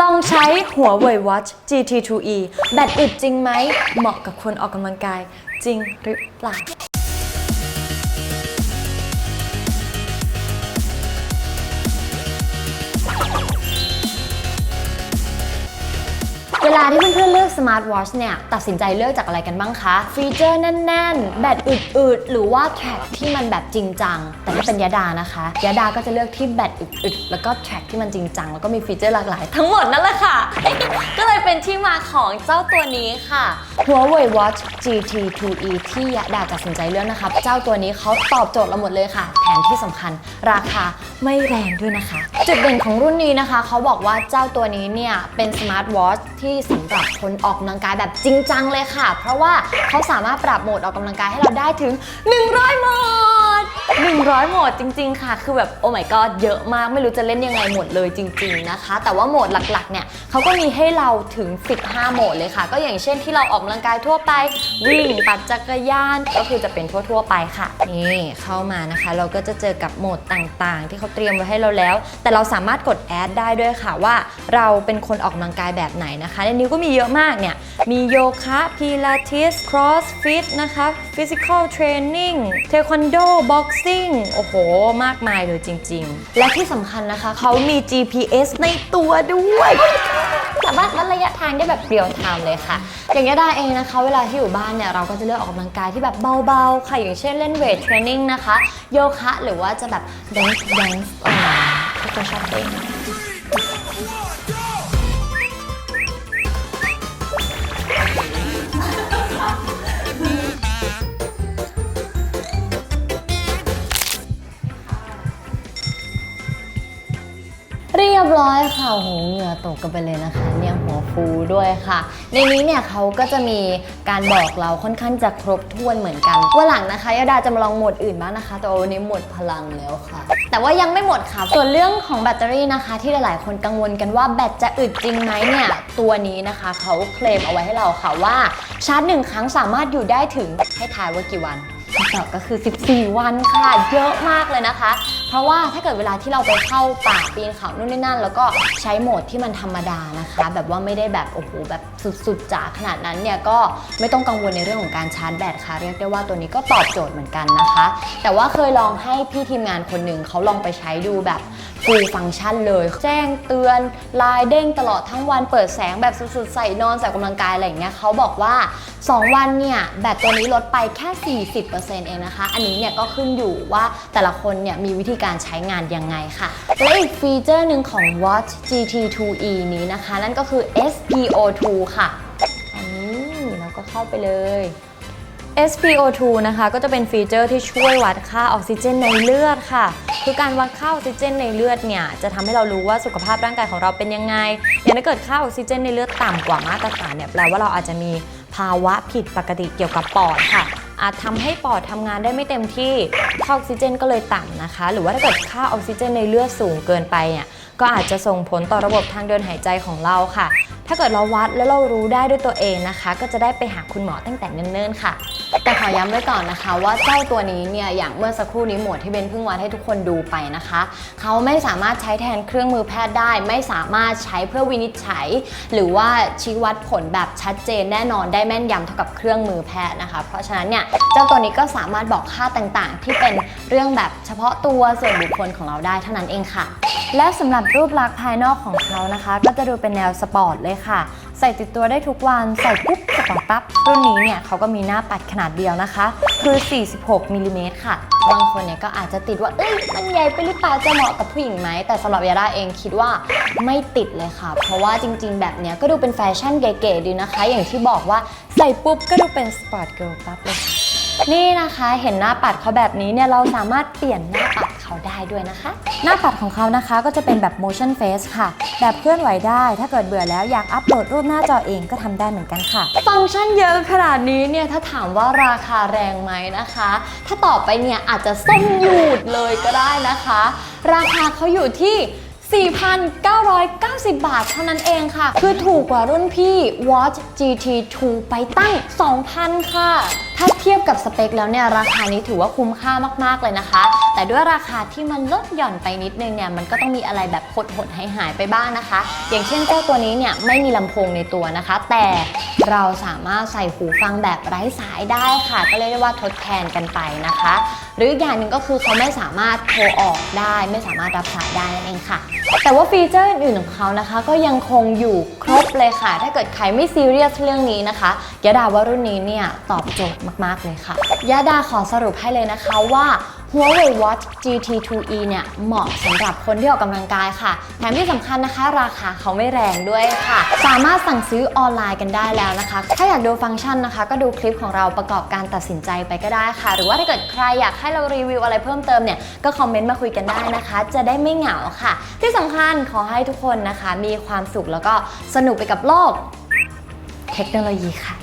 ลองใช้หัวเว่ย Watch GT2e แบตอึดจริงไหม เหมาะกับคนออกกำลังกายจริงหรือเปล่า วลาที่เพื่อนๆเลือกสมาร์ทวอชเนี่ย ตัดสินใจเลือกจากอะไรกันบ้างคะ ฟีเจอร์แน่นๆ แบตอึดๆ หรือว่าแทร็กที่มันแบบจริงจัง แต่ถ้าเป็นยาดานะคะยาดาก็จะเลือกที่แบตอึดๆ แล้วก็แทร็กที่มันจริงจัง แล้วก็มีฟีเจอร์หลากหลาย ทั้งหมดนั่นแหละค่ะ ก็เลยเป็นที่มาของเจ้าตัวนี้ค่ะ Huawei Watch GT 2e ที่ยาดาตัดสินใจเลือกนะคะเจ้าตัวนี้เขาตอบโจทย์เราหมดเลยค่ะ แถมที่สำคัญ ราคาไม่แรงด้วยนะคะ จุดเด่นของรุ่นนี้นะคะเขาบอกว่าเจ้าตัวนี้เนี่ยเป็นสมาร์ทวอชที่สำหรับคนออกกำลังกายแบบจริงจังเลยค่ะ เพราะว่าเขาสามารถปรับโหมดออกกำลังกายให้เราได้ถึง 100โหมด 100 โหมดจริง ๆ ค่ะ คือแบบโอ้ my god เยอะมากไม่รู้จะเล่นยังไงหมดเลยจริง ๆ นะคะ แต่ว่าโหมดหลักๆ เนี่ยเขาก็มีให้เราถึง 15 โหมดเลยค่ะ ก็อย่างเช่นที่เราออกกำลังกายทั่วไป วิ่งปั่นจักรยาน ก็คือจะเป็นทั่ว ๆ ไปค่ะ นี่เข้ามานะคะ เราก็จะเจอกับโหมดต่างๆ ที่เขาเตรียมไว้ให้เราแล้ว แต่เราสามารถกดแอดได้ด้วยค่ะว่า เราเป็นคนออกกำลังกายแบบไหนนะคะ ในนี้ก็มีเยอะมากเนี่ย มีโยคะ พิลาทิส ครอสฟิตนะคะ ฟิสิกอลเทรนนิ่งเทควันโดบ็อกซิ่งโอ้โห มากมายเลยจริง ๆ และที่สำคัญนะคะ เขามี GPS ในตัวด้วย สามารถวัดระยะทางได้แบบเรียลไทม์เลยค่ะ อย่างยาดาเองนะคะ เวลาที่อยู่บ้านเนี่ยเราก็จะเลือกออกกำลังกายที่แบบเบาๆ ค่ะ อย่างเช่นเล่นเวทเทรนนิ่งนะคะ โยคะหรือว่าจะแบบแดนซ์แดนซ์อ่าทุกคนชอบเต้น เรียบร้อยค่ะโหเหงื่อตกกันไปเลยนะคะ เนี่ยหัวฟูด้วยค่ะ ในนี้เนี่ยเขาก็จะมีการบอกเราค่อนข้างจะครบถ้วนเหมือนกันว่าหลังนะคะยาดาจะมาลองหมดอื่นบ้างนะคะ แต่วันนี้หมดพลังแล้วค่ะ แต่ว่ายังไม่หมดค่ะ ส่วนเรื่องของแบตเตอรี่นะคะ ที่หลายๆ คนกังวลกันว่าแบตจะอึดจริงไหมเนี่ยตัวนี้นะคะเขาเคลมเอาไว้ให้เราค่ะว่าชาร์จหนึ่งครั้งสามารถอยู่ได้ถึงให้ทายว่ากี่วันคำตอบก็คือ 14 วันค่ะ เยอะมากเลยนะคะ เพราะว่าถ้าเกิดเวลาที่เราไปเข้าป่าปีนเขานู่นนี่นั่น แล้วก็ใช้โหมดที่มันธรรมดานะคะ แบบว่าไม่ได้แบบโอ้โหแบบสุดๆจ๋าขนาดนั้นเนี่ยก็ไม่ต้องกังวลในเรื่องของการชาร์จแบตค่ะ เรียกได้ว่าตัวนี้ก็ตอบโจทย์เหมือนกันนะคะ แต่ว่าเคยลองให้พี่ทีมงานคนหนึ่งเขาลองไปใช้ดูแบบฟูลฟังก์ชันเลย แจ้งเตือนไลายเด้งตลอดทั้งวันเปิดแสงแบบสุดๆใส่นอนใส่กำลังกายอะไรอย่างเงี้ยเขาบอกว่า 2 วันเนี่ยแบตตัวนี้ลดไปแค่ 40%เองนะคะ อันนี้เนี่ยก็ขึ้นอยู่ว่าแต่ละคนเนี่ยมีวิธีการใช้งานยังไงค่ะ และอีกฟีเจอร์หนึ่งของ Watch GT2e นี้นะคะ นั่นก็คือ SPO2 ค่ะ อันนี้เราก็เข้าไปเลย SPO2 นะคะก็จะเป็นฟีเจอร์ที่ช่วยวัดค่าออกซิเจนในเลือดค่ะ คือการวัดค่าออกซิเจนในเลือดเนี่ยจะทำให้เรารู้ว่าสุขภาพร่างกายของเราเป็นยังไง อย่างถ้าเกิดค่าออกซิเจนในเลือดต่ำกว่ามาตรฐานเนี่ยแปลว่าเราอาจจะมีภาวะผิดปกติเกี่ยวกับปอดค่ะ อาจทำให้ปอดทำงานได้ไม่เต็มที่ค่าออกซิเจนก็เลยต่ำนะคะ หรือว่าถ้าเกิดค่าออกซิเจนในเลือดสูงเกินไปเนี่ยก็อาจจะส่งผลต่อระบบทางเดินหายใจของเราค่ะ ถ้าเกิดเราวัดแล้วเรารู้ได้ด้วยตัวเองนะคะ ก็จะได้ไปหาคุณหมอตั้งแต่เนิ่นๆค่ะ แต่ขอย้ำไว้ก่อนนะคะ ว่าเจ้าตัวนี้เนี่ยอย่างเมื่อสักครู่นี้หมวดที่เบนเพิ่งวัดให้ทุกคนดูไปนะคะ เขาไม่สามารถใช้แทนเครื่องมือแพทย์ได้ ไม่สามารถใช้เพื่อวินิจฉัย หรือว่าชี้วัดผลแบบชัดเจนแน่นอนได้แม่นยำเท่ากับเครื่องมือแพทย์นะคะ เพราะฉะนั้นเนี่ยเจ้าตัวนี้ก็สามารถบอกค่าต่างๆ ที่เป็น เรื่องแบบเฉพาะตัวส่วนบุคคลของเราได้เท่านั้นเองค่ะ และสำหรับรูปลักษณ์ภายนอกของเขานะคะ ก็จะดูเป็นแนวสปอร์ตเลยค่ะ ใส่ติดตัวได้ทุกวันใส่ปุ๊บสปอร์ตปั๊บรุ่นนี้เนี่ยเขาก็มีหน้าปัดขนาดเดียวนะคะคือ 46มิลลิเมตรค่ะบางคนเนี่ยก็อาจจะติดว่าเอ้ยมันใหญ่ไปหรือเปล่าจะเหมาะกับผู้หญิงไหมแต่สำหรับยาดาเองคิดว่าไม่ติดเลยค่ะ เพราะว่าจริง ๆ แบบเนี้ยก็ดูเป็นแฟชั่นเก๋ๆดีนะคะ อย่างที่บอกว่าใส่ปุ๊บก็ดูเป็นสปอร์ตเกิร์ลปั๊บเลยค่ะ นี่นะคะเห็นหน้าปัดเขาแบบนี้เนี่ยเราสามารถเปลี่ยนหน้าปัดเขาได้ด้วยนะคะ หน้าปัดของเขานะคะก็จะเป็นแบบ motion face ค่ะ แบบเคลื่อนไหวได้ ถ้าเกิดเบื่อแล้วอยากอัปโหลดรูปหน้าจอเองก็ทำได้เหมือนกันค่ะ ฟังก์ชันเยอะขนาดนี้เนี่ยถ้าถามว่าราคาแรงไหมนะคะ ถ้าตอบไปเนี่ยอาจจะส้มหยุดเลยก็ได้นะคะ ราคาเขาอยู่ที่ 4,990 บาทเท่านั้นเองค่ะ คือถูกกว่ารุ่นพี่ Watch GT2 ไปตั้ง 2,000 ค่ะ ถ้าเทียบกับสเปคแล้วเนี่ย ราคานี้ถือว่าคุ้มค่ามาก ๆ เลยนะคะ แต่ด้วยราคาที่มันลดหย่อนไปนิดนึงเนี่ย มันก็ต้องมีอะไรแบบหดๆหายหายไปบ้างนะคะ อย่างเช่นเจ้าตัวนี้เนี่ยไม่มีลำโพงในตัวนะคะ แต่เราสามารถใส่หูฟังแบบไร้สายได้ค่ะ ก็เรียกได้ว่าทดแทนกันไปนะคะ หรืออีกอย่างหนึ่งก็คือเขาไม่สามารถโทรออกได้ ไม่สามารถรับสายได้นั่นเองค่ะ แต่ว่าฟีเจอร์อื่นของเขานะคะ ก็ยังคงอยู่ครบเลยค่ะ ถ้าเกิดใครไม่ซีเรียสเรื่องนี้นะคะยาดาว่ารุ่นนี้เนี่ยตอบโจทย์มากๆเลยค่ะยาดาขอสรุปให้เลยนะคะว่า Huawei Watch GT2e เนี่ยเหมาะสำหรับคนที่ออกกำลังกายค่ะ แถมที่สำคัญนะคะ ราคาเขาไม่แรงด้วยค่ะ สามารถสั่งซื้อออนไลน์กันได้แล้วนะคะ ถ้าอยากดูฟังก์ชันนะคะ ก็ดูคลิปของเราประกอบการตัดสินใจไปก็ได้ค่ะ หรือว่าถ้าเกิดใครอยากให้เรารีวิวอะไรเพิ่มเติมเนี่ยก็คอมเมนต์มาคุยกันได้นะคะ จะได้ไม่เหงาค่ะ ที่สำคัญขอให้ทุกคนนะคะ มีความสุขแล้วก็สนุกไปกับโลก เทคโนโลยีค่ะ